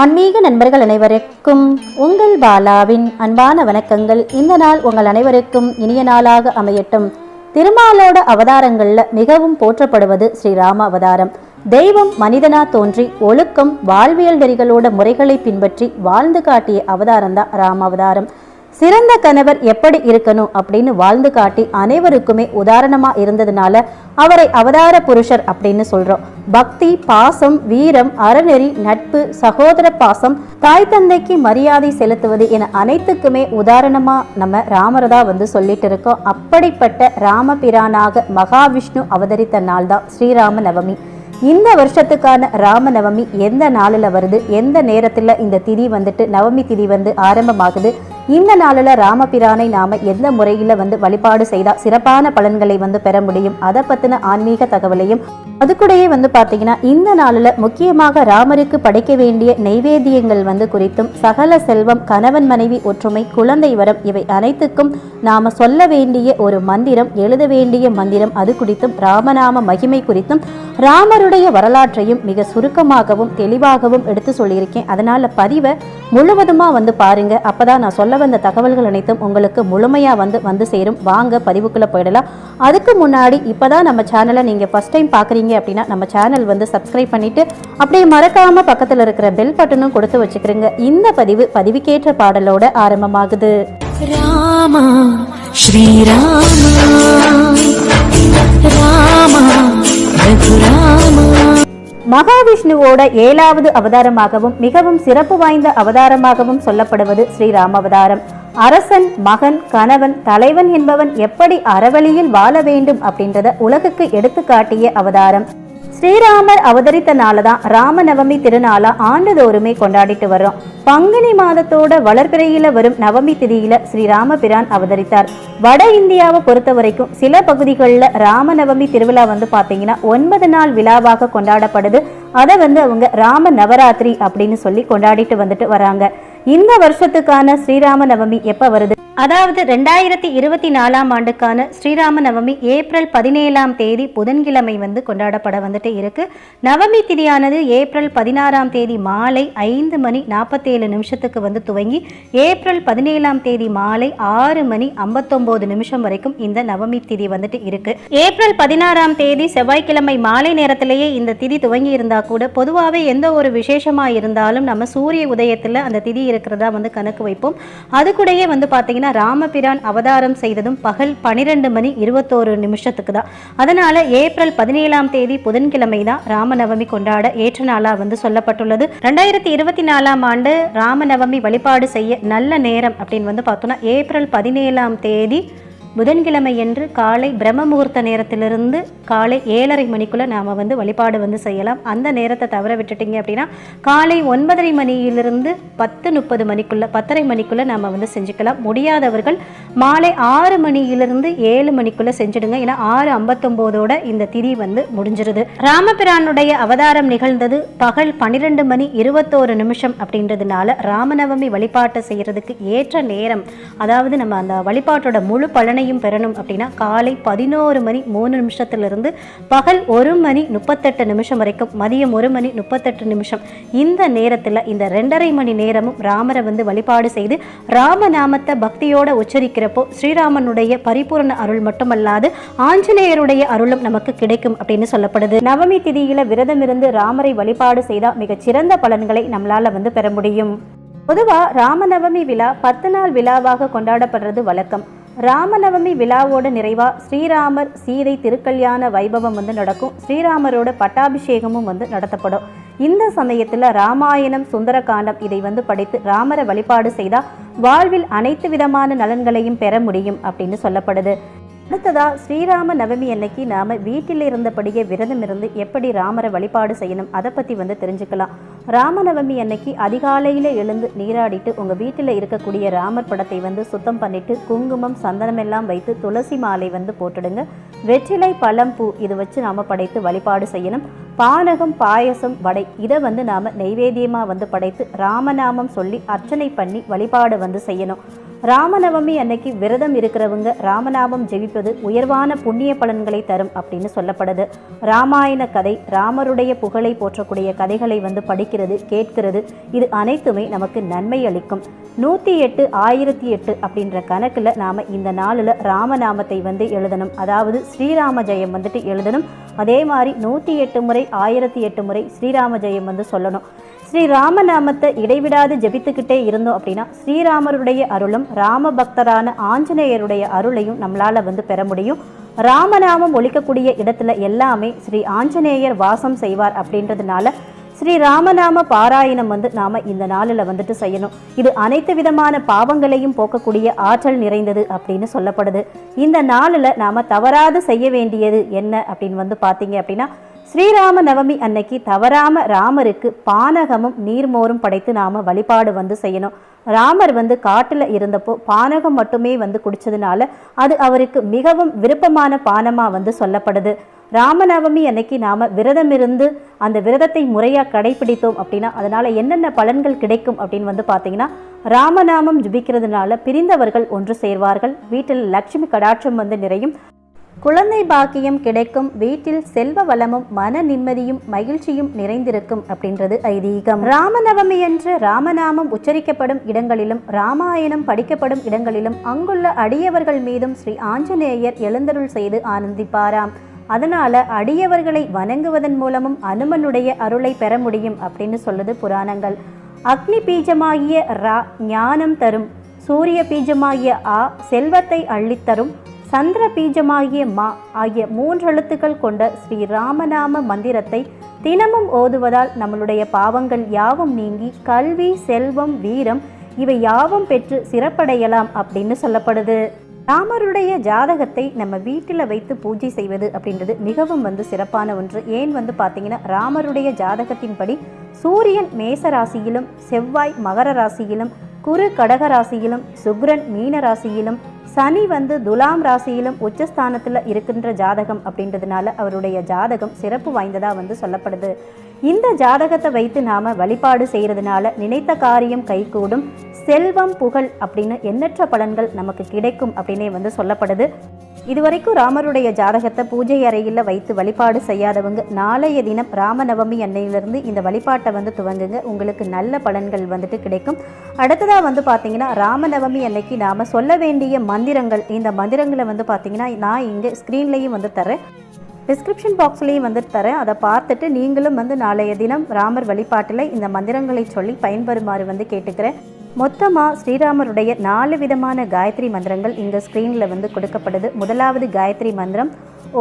ஆன்மீக நண்பர்கள் அனைவருக்கும் உங்கள் பாலாவின் அன்பான வணக்கங்கள். இந்த நாள் உங்கள் அனைவருக்கும் இனிய நாளாக அமையட்டும். திருமாலோட அவதாரங்கள்ல மிகவும் போற்றப்படுவது ஸ்ரீராம அவதாரம். தெய்வம் மனிதனா தோன்றி ஒழுக்கம் வாழ்வியல் நெறிகளோட முறைகளை பின்பற்றி வாழ்ந்து காட்டிய அவதாரம் தான் ராம அவதாரம். சிறந்த கணவர் எப்படி இருக்கணும் அப்படின்னு வாழ்ந்து காட்டி அனைவருக்குமே உதாரணமா இருந்ததுனால அவரை அவதார புருஷர் அப்படின்னு சொல்றோம். பக்தி பாசம் வீரம் அறநெறி நட்பு சகோதர பாசம் தாய் தந்தைக்கு மரியாதை செலுத்துவது என அனைத்துக்குமே உதாரணமா நம்ம ராமரதா வந்து சொல்லிட்டு இருக்கோம். அப்படிப்பட்ட ராமபிரானாக மகாவிஷ்ணு அவதரித்த நாள் தான் ஸ்ரீராம நவமி இந்த வருஷத்துக்கான ராமநவமி எந்த நாளில் வருது? எந்த நேரத்தில் இந்த திதி வந்துட்டு நவமி திதி வந்து ஆரம்பமாகுது? இந்த நாளில் ராமபிரானை நாம எந்த முறையில் வந்து வழிபாடு செய்தால் சிறப்பான பலன்களை வந்து பெற முடியும்? அதை பற்றின ஆன்மீக தகவலையும் அது கூடயே வந்து பார்த்தீங்கன்னா இந்த நாளில் முக்கியமாக ராமருக்கு படைக்க வேண்டிய நைவேத்தியங்கள் வந்து குறித்தும் சகல செல்வம் கணவன் மனைவி ஒற்றுமை குழந்தை வரம் இவை அனைத்துக்கும் நாம சொல்ல வேண்டிய ஒரு மந்திரம் எழுத வேண்டிய மந்திரம் அது குறித்தும் ராமநாம மகிமை குறித்தும் ராமருடைய வரலாற்றையும் மிக சுருக்கமாகவும் தெளிவாகவும் எடுத்து சொல்லியிருக்கேன். அதனால பதிவை முழுவதுமா வந்து பாருங்க. அப்பதான் நான் சொல்ல வந்த தகவல்கள் அனைத்தும் உங்களுக்கு முழுமையா வந்து வந்து சேரும். வாங்க பதிவுக்குள்ளே போயிடலாம். அதுக்கு முன்னாடி இப்போ தான் நம்ம சேனலை நீங்க ஃபஸ்ட் டைம் பார்த்தீங்க அப்படின்னா நம்ம சேனல் வந்து சப்ஸ்கிரைப் பண்ணிவிட்டு அப்படியே மறக்காமல் பக்கத்தில் இருக்கிற பெல் பட்டனும் கொடுத்து வச்சுக்கிறோங்க. இந்த பதிவு பதிவுக்கேற்ற பாடலோட ஆரம்பமாகுது. ராமா ஸ்ரீராமா மகாவிஷ்ணுவோட ஏழாவது அவதாரமாகவும் மிகவும் சிறப்பு வாய்ந்த அவதாரமாகவும் சொல்லப்படுவது ஸ்ரீராம அவதாரம் அரசன் மகன் கணவன் தலைவன் என்பவன் எப்படி அறவழியில் வாழ வேண்டும் அப்படின்றத உலகுக்கு எடுத்து காட்டிய அவதாரம். ஸ்ரீராமர் அவதரித்த நாளதான் ராமநவமி திருநாளா ஆண்டுதோறுமே கொண்டாடிட்டு வர்றோம். பங்குனி மாதத்தோட வளர்பிறையில வரும் நவமி திதியில ஸ்ரீராம பிரான் அவதரித்தார். வட இந்தியாவை பொறுத்த வரைக்கும் சில பகுதிகளில் ராமநவமி திருவிழா வந்து பார்த்தீங்கன்னா ஒன்பது நாள் விழாவாக கொண்டாடப்படுது. அதை வந்து அவங்க ராம நவராத்திரி அப்படின்னு சொல்லி கொண்டாடிட்டு வந்துட்டு வராங்க. இந்த வருஷத்துக்கான ஸ்ரீராம நவமி எப்ப வருது? அதாவது ரெண்டாயிரத்தி இருபத்தி நாலாம் ஆண்டுக்கான ஸ்ரீராம நவமி ஏப்ரல் பதினேழாம் தேதி புதன்கிழமை வந்து கொண்டாடப்பட வந்துட்டு இருக்கு. நவமி திதியானது ஏப்ரல் பதினாறாம் தேதி மாலை ஐந்து மணி நாற்பத்தேழு நிமிஷத்துக்கு வந்து துவங்கி ஏப்ரல் பதினேழாம் தேதி மாலை ஆறு மணி ஐம்பத்தொம்போது நிமிஷம் வரைக்கும் இந்த நவமி திதி வந்துட்டு இருக்கு. ஏப்ரல் பதினாறாம் தேதி செவ்வாய்க்கிழமை மாலை நேரத்திலேயே இந்த திதி துவங்கி இருந்தா கூட பொதுவாகவே எந்த ஒரு விசேஷமா இருந்தாலும் நம்ம சூரிய உதயத்தில் அந்த திதி இருக்கிறதா வந்து கணக்கு வைப்போம். அது கூடயே வந்து பார்த்தீங்கன்னா பார்த்தீங்கன்னா ராமபிரான் அவதாரம் செய்ததும் பகல் பனிரெண்டு மணி இருபத்தோரு நிமிஷத்துக்கு தான் அதனால ஏப்ரல் பதினேழாம் தேதி புதன்கிழமை தான் ராமநவமி கொண்டாட ஏற்ற நாளாக வந்து சொல்லப்பட்டுள்ளது. ரெண்டாயிரத்தி இருபத்தி நாலாம் ஆண்டு ராமநவமி வழிபாடு செய்ய நல்ல நேரம் அப்படின்னு வந்து பார்த்தோம்னா ஏப்ரல் பதினேழாம் தேதி புதன்கிழமையன்று காலை பிரம்ம முகூர்த்த நேரத்திலிருந்து காலை ஏழரை மணிக்குள்ளே நாம் வந்து வழிபாடு வந்து செய்யலாம். அந்த நேரத்தை தவற விட்டுட்டீங்க அப்படின்னா காலை ஒன்பதரை மணியிலிருந்து பத்து முப்பது மணிக்குள்ளே பத்தரை மணிக்குள்ளே நாம் வந்து செஞ்சுக்கலாம். முடியாதவர்கள் மாலை ஆறு மணியிலிருந்து ஏழு மணிக்குள்ளே செஞ்சுடுங்க. ஏன்னா ஆறு ஐம்பத்தொம்போதோட இந்த திதி வந்து முடிஞ்சிருது. ராமபிரானுடைய அவதாரம் நிகழ்ந்தது பகல் பன்னிரெண்டு மணி இருபத்தோரு நிமிஷம் அப்படின்றதுனால ராமநவமி வழிபாட்டை செய்கிறதுக்கு ஏற்ற நேரம் அதாவது நம்ம அந்த வழிபாட்டோட முழு பலனையும் பெறணும் அப்படின்னா காலை பதினோரு மணி மூணு நிமிஷத்துலேருந்து பகல் ஒரு மணி முப்பத்தெட்டு நிமிஷம் வரைக்கும் மதியம் ஒரு மணி முப்பத்தெட்டு நிமிஷம். இந்த நேரத்தில் இந்த ரெண்டரை மணி நேரமும் ராமரை வந்து வழிபாடு செய்து ராமநாமத்தை பக்தியோட உச்சரிக்கிறப்போ ஸ்ரீராமனுடைய பரிபூரண அருள் மட்டுமல்லாது ஆஞ்சநேயருடைய அருளும் நமக்கு கிடைக்கும் அப்படின்னு சொல்லப்படுது. நவமி திதியில விரதம் இருந்து ராமரை வழிபாடு செய்தால் மிகச் சிறந்த பலன்களை நம்மளால வந்து பெற முடியும். பொதுவாக ராமநவமி விழா பத்து நாள் விழாவாக கொண்டாடப்படுறது வழக்கம். ராமநவமி விழாவோட நிறைவா ஸ்ரீராமர் சீதை திருக்கல்யாண வைபவம் வந்து நடக்கும். ஸ்ரீராமரோட பட்டாபிஷேகமும் வந்து நடத்தப்படும். இந்த சமயத்துல ராமாயணம் சுந்தரகாண்டம் இதை வந்து படித்து ராமரை வழிபாடு செய்தால் வாழ்வில் அனைத்து விதமான நலன்களையும் பெற முடியும் அப்படின்னு சொல்லப்படுது. அடுத்ததா ஸ்ரீராம நவமி அன்னைக்கு நாம வீட்டில் இருந்தபடியே விரதம் இருந்து எப்படி ராமரை வழிபாடு செய்யணும் அதை பத்தி வந்து தெரிஞ்சுக்கலாம். ராமநவமி அன்னைக்கு அதிகாலையில் எழுந்து நீராடிட்டு உங்கள் வீட்டில் இருக்கக்கூடிய ராமர் படத்தை வந்து சுத்தம் பண்ணிவிட்டு குங்குமம் சந்தனம் எல்லாம் வைத்து துளசி மாலை வந்து போட்டுடுங்க. வெற்றிலை பழம் பூ இது வச்சு நாம் படைத்து வழிபாடு செய்யணும். பானகம் பாயசம் வடை இதை வந்து நாம் நெய்வேத்தியமாக வந்து படைத்து ராமநாமம் சொல்லி அர்ச்சனை பண்ணி வழிபாடு வந்து செய்யணும். ராமநவமி அன்னைக்கு விரதம் இருக்கிறவங்க ராமநாமம் ஜெபிப்பது உயர்வான புண்ணிய பலன்களை தரும் அப்படின்னு சொல்லப்படுது. ராமாயண கதை ராமருடைய புகழை போற்றக்கூடிய கதைகளை வந்து படிக்கிறது கேட்கிறது. இது அனைத்துமே நமக்கு நன்மை அளிக்கும். நூற்றி எட்டு ஆயிரத்தி எட்டு அப்படின்ற கணக்கில் நாம் இந்த நாளில் ராமநாமத்தை வந்து எழுதணும். அதாவது ஸ்ரீராம ஜெயம் வந்துட்டு எழுதணும். அதே மாதிரி நூற்றி எட்டு முறை ஆயிரத்தி எட்டு முறை ஸ்ரீராம ஜெயம் வந்து சொல்லணும். ஸ்ரீ ராமநாமத்தை இடைவிடாது ஜெபித்துக்கிட்டே இருந்தோம் அப்படின்னா ஸ்ரீராமருடைய அருளும் ராம பக்தரான ஆஞ்சநேயருடைய அருளையும் நம்மளால் வந்து பெற முடியும். ராமநாமம் ஒழிக்கக்கூடிய இடத்துல எல்லாமே ஸ்ரீ ஆஞ்சநேயர் வாசம் செய்வார் அப்படின்றதுனால ஸ்ரீ ராமநாம பாராயணம் வந்து நாம இந்த நாளில் வந்துட்டு செய்யணும். இது அனைத்து விதமான பாவங்களையும் போக்கக்கூடிய ஆற்றல் நிறைந்தது அப்படின்னு சொல்லப்படுது. இந்த நாளில் நாம தவறாது செய்ய வேண்டியது என்ன அப்படின்னு வந்து பார்த்தீங்க அப்படின்னா ஸ்ரீராம நவமி அன்னைக்கு தவறாம ராமருக்கு பானகமும் நீர்மோரும் படைத்து நாம வழிபாடு வந்து செய்யணும். ராமர் வந்து காட்டில் இருந்தப்போ பானகம் மட்டுமே வந்து குடித்ததுனால அது அவருக்கு மிகவும் விருப்பமான பானமாக வந்து சொல்லப்படுது. ராமநவமி அன்னைக்கு நாம விரதம் இருந்து அந்த விரதத்தை முறையா கடைபிடித்தோம் அப்படின்னா அதனால என்னென்ன பலன்கள் கிடைக்கும் அப்படின்னு வந்து பார்த்தீங்கன்னா ராமநாமம் ஜுபிக்கிறதுனால பிரிந்தவர்கள் ஒன்று சேர்வார்கள். வீட்டில் லட்சுமி கடாட்சம் வந்து நிறையும். குழந்தை பாக்கியம் கிடைக்கும். வீட்டில் செல்வ வளமும் மன நிம்மதியும் மகிழ்ச்சியும் நிறைந்திருக்கும் அப்படின்றது ஐதீகம். ராமநவமி என்று ராமநாமம் உச்சரிக்கப்படும் இடங்களிலும் ராமாயணம் படிக்கப்படும் இடங்களிலும் அங்குள்ள அடியவர்கள் மீதும் ஸ்ரீ ஆஞ்சநேயர் எழுந்தருள் செய்து ஆனந்திப்பாராம். அதனால அடியவர்களை வணங்குவதன் மூலமும் அனுமனுடைய அருளை பெற முடியும் அப்படின்னு சொல்லுது புராணங்கள். அக்னி பீஜமாகிய ரா ஞானம் தரும் சூரிய பீஜமாகிய ஆ செல்வத்தை அள்ளித்தரும் சந்திர பீஜமாகிய மா ஆகிய மூன்றெழுத்துக்கள் கொண்ட ஸ்ரீ ராமநாம மந்திரத்தை தினமும் ஓதுவதால் நம்மளுடைய பாவங்கள் யாவும் நீங்கி கல்வி செல்வம் வீரம் இவை யாவும் பெற்று சிறப்படையலாம் அப்படின்னு சொல்லப்படுது. ராமருடைய ஜாதகத்தை நம்ம வீட்டில் வைத்து பூஜை செய்வது அப்படின்றது மிகவும் வந்து சிறப்பான ஒன்று. ஏன் வந்து பார்த்தீங்கன்னா ராமருடைய ஜாதகத்தின்படி சூரியன் மேச ராசியிலும் செவ்வாய் மகர ராசியிலும் குரு கடக ராசியிலும் சுக்ரன் மீன ராசியிலும் சனி வந்து துலாம் ராசியிலும் உச்சஸ்தானத்தில் இருக்கின்ற ஜாதகம் அப்படின்றதுனால அவருடைய ஜாதகம் சிறப்பு வாய்ந்ததாக வந்து சொல்லப்படுது. இந்த ஜாதகத்தை வைத்து நாம வழிபாடு செய்யறதுனால நினைத்த காரியம் கைகூடும். செல்வம் புகழ் அப்படின்னு எண்ணற்ற பலன்கள் நமக்கு கிடைக்கும் அப்படின்னே வந்து சொல்லப்படுது. இதுவரைக்கும் ராமருடைய ஜாதகத்தை பூஜை அறையில் வைத்து வழிபாடு செய்யாதவங்க நாளைய தினம் ராமநவமி அன்னையிலிருந்து இந்த வழிபாட்டை வந்து துவங்குங்க. உங்களுக்கு நல்ல பலன்கள் வந்துட்டு கிடைக்கும். அடுத்ததாக வந்து பார்த்தீங்கன்னா ராமநவமி அன்னைக்கு நாம் சொல்ல வேண்டிய மந்திரங்கள் இந்த மந்திரங்களை வந்து பார்த்தீங்கன்னா நான் இங்கே ஸ்க்ரீன்லேயும் வந்து தரேன் டிஸ்கிரிப்ஷன் பாக்ஸ்லேயும் வந்து தரேன். அதை பார்த்துட்டு நீங்களும் வந்து நாளைய தினம் ராமர் வழிபாட்டில் இந்த மந்திரங்களை சொல்லி பயன்பெறுமாறு வந்து கேட்டுக்கிறேன். மொத்தமாக ஸ்ரீராமருடைய நாலு விதமான காயத்ரி மந்திரங்கள் இங்கே ஸ்க்ரீனில் வந்து கொடுக்கப்படுது. முதலாவது காயத்ரி மந்திரம்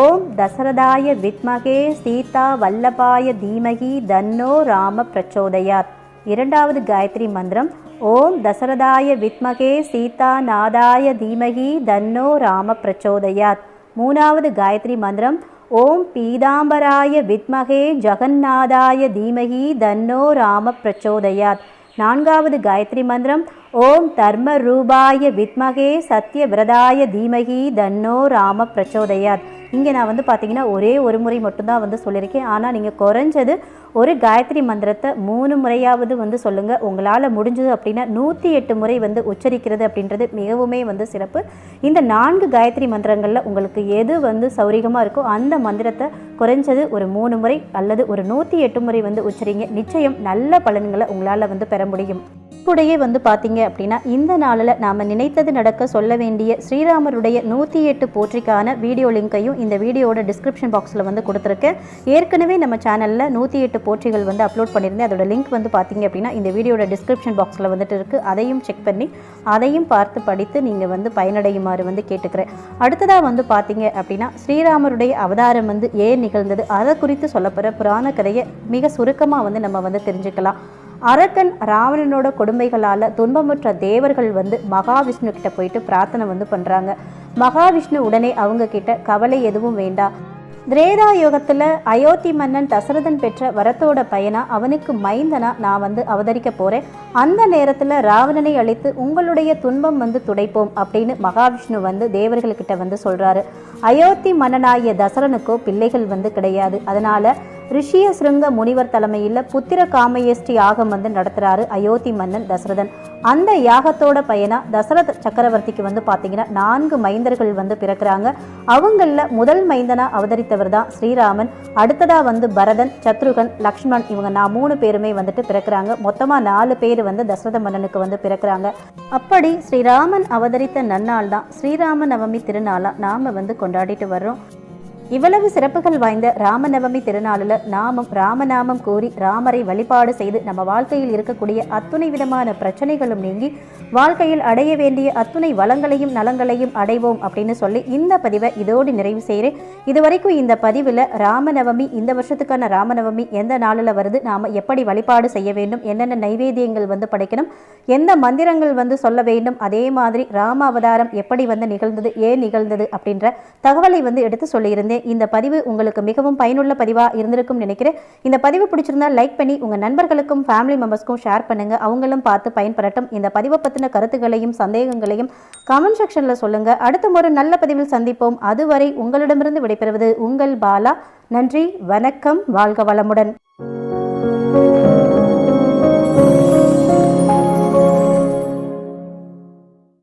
ஓம் தசரதாய வித்மகே சீதா வல்லபாய தீமகி தன்னோ ராம பிரச்சோதயாத். இரண்டாவது காயத்ரி மந்திரம் ஓம் தசரதாய வித்மகே சீதா நாதாய தீமகி தன்னோ ராம பிரச்சோதயாத். மூணாவது காயத்ரி மந்திரம் ஓம் பீதாம்பராய வித்மகே ஜெகநாதாய தீமகி தன்னோ ராம பிரச்சோதயாத் நான்காவது காயத்ரி மந்திரம் ஓம் தர்ம ரூபாய வித்மகே சத்யவிரதாய தீமகி தன்னோ ராம பிரச்சோதயாத் இங்கே நான் வந்து பார்த்தீங்கன்னா ஒரே ஒரு முறை மட்டும்தான் வந்து சொல்லியிருக்கேன். ஆனால் நீங்கள் குறைஞ்சது ஒரு காயத்ரி மந்திரத்தை மூணு முறையாவது வந்து சொல்லுங்கள் உங்களால் முடிஞ்சது அப்படின்னா நூற்றி எட்டு முறை வந்து உச்சரிக்கிறது அப்படின்றது மிகவுமே வந்து சிறப்பு. இந்த நான்கு காயத்ரி மந்திரங்களில் உங்களுக்கு எது வந்து சௌரியமாக இருக்கோ அந்த மந்திரத்தை குறைஞ்சது ஒரு மூணு முறை அல்லது ஒரு நூற்றி எட்டு முறை வந்து உச்சரிங்க. நிச்சயம் நல்ல பலன்களை உங்களால் வந்து பெற முடியும். கூடயே வந்து பார்த்தீங்க அப்படின்னா இந்த நாளில் நாம் நினைத்தது நடக்க சொல்ல வேண்டிய ஸ்ரீராமருடைய நூற்றி எட்டு போற்றிக்கான வீடியோ லிங்க்கையும் இந்த வீடியோட டிஸ்கிரிப்ஷன் பாக்ஸில் வந்து கொடுத்துருக்கேன் ஏற்கனவே நம்ம சேனலில் நூற்றி எட்டு போற்றிகள் வந்து அப்லோட் பண்ணியிருந்தேன். அதோட லிங்க் வந்து பார்த்தீங்க அப்படின்னா இந்த வீடியோட டிஸ்கிரிப்ஷன் பாக்ஸில் வந்துட்டு இருக்குது அதையும் செக் பண்ணி அதையும் பார்த்து படித்து நீங்கள் வந்து பயனடையுமாறு வந்து கேட்டுக்கிறேன். அடுத்ததாக வந்து பார்த்தீங்க அப்படின்னா ஸ்ரீராமருடைய அவதாரம் வந்து ஏன் நிகழ்ந்தது? அதை குறித்து சொல்லப்படுற புராண கதையை மிக சுருக்கமாக வந்து நம்ம வந்து தெரிஞ்சுக்கலாம். அரக்கன் ராவணனோட கொடுமைகளால் துன்பமுற்ற தேவர்கள் வந்து மகாவிஷ்ணு கிட்ட போயிட்டு பிரார்த்தனை வந்து பண்ணுறாங்க மகாவிஷ்ணு உடனே அவங்க கிட்ட கவலை எதுவும் வேண்டாம் திரேதா யுகத்தில் அயோத்தி மன்னன் தசரதன் பெற்ற வரத்தோட பயனா அவனுக்கு மைந்தனா நான் வந்து அவதரிக்க போகிறேன் அந்த நேரத்தில் ராவணனை அழித்து உங்களுடைய துன்பம் வந்து துடைப்போம் அப்படின்னு மகாவிஷ்ணு வந்து தேவர்கள்கிட்ட வந்து சொல்கிறாரு அயோத்தி மன்னனாகிய தசரனுக்கோ பிள்ளைகள் வந்து கிடையாது. அதனால் ரிஷிய சிருங்க முனிவர் தலைமையில் புத்திர காமயேஷ்டி யாகம் வந்து நடத்துகிறாரு அயோத்தி மன்னன் தசரதன். அந்த யாகத்தோட பயனா தசரத சக்கரவர்த்திக்கு வந்து பார்த்தீங்கன்னா நான்கு மைந்தர்கள் வந்து பிறக்கிறாங்க. அவங்களில் முதல் மைந்தனாக அவதரித்தவர் தான் ஸ்ரீராமன். அடுத்ததாக வந்து பரதன் சத்ருகன் லக்ஷ்மண் இவங்க நான் மூணு பேருமே வந்துட்டு பிறக்கிறாங்க. மொத்தமாக நாலு பேர் வந்து தசரத மன்னனுக்கு வந்து பிறக்கிறாங்க. அப்படி ஸ்ரீராமன் அவதரித்த நன்னாள் தான் ஸ்ரீராம நவமி திருநாளாக நாம் வந்து கொண்டாடிட்டு வர்றோம். இவ்வளவு சிறப்புகள் வாய்ந்த ராமநவமி திருநாளில் நாமும் ராமநாமம் கூறி ராமரை வழிபாடு செய்து நம்ம வாழ்க்கையில் இருக்கக்கூடிய அத்துணை விதமான பிரச்சனைகளும் நீங்கி வாழ்க்கையில் அடைய வேண்டிய அத்துணை வளங்களையும் நலங்களையும் அடைவோம் அப்படின்னு சொல்லி இந்த பதிவை இதோடு நிறைவு செய்கிறேன். இதுவரைக்கும் இந்த பதிவில் ராமநவமி இந்த வருஷத்துக்கான ராமநவமி எந்த நாளில் வருது நாம் எப்படி வழிபாடு செய்ய வேண்டும் என்னென்ன நைவேத்தியங்கள் வந்து படைக்கணும் எந்த மந்திரங்கள் வந்து சொல்ல வேண்டும் அதே மாதிரி ராம அவதாரம் எப்படி வந்து நிகழ்ந்தது ஏன் நிகழ்ந்தது அப்படின்ற தகவலை வந்து எடுத்து சொல்லியிருந்தேன். இந்த பதிவு உங்களுக்கு மிகவும் பயனுள்ள பதிவாக இருந்திருக்கும் நினைக்கிறேன். இந்த பதிவு பிடிச்சிருந்தா லைக் பண்ணி உங்கள் நண்பர்களுக்கும் ஃபேமிலி மெம்பர்ஸ்க்கும் ஷேர் பண்ணுங்க. அவங்களும் பார்த்து பயன்பெறட்டும். இந்த பதிவை பற்றின கருத்துக்களையும் சந்தேகங்களையும் கமெண்ட் செக்ஷனில் சொல்லுங்க. அடுத்த ஒரு நல்ல பதிவில் சந்திப்போம். அதுவரை உங்களிடமிருந்து விடைபெறுவது உங்கள் பாலா. நன்றி வணக்கம் வாழ்க வளமுடன்.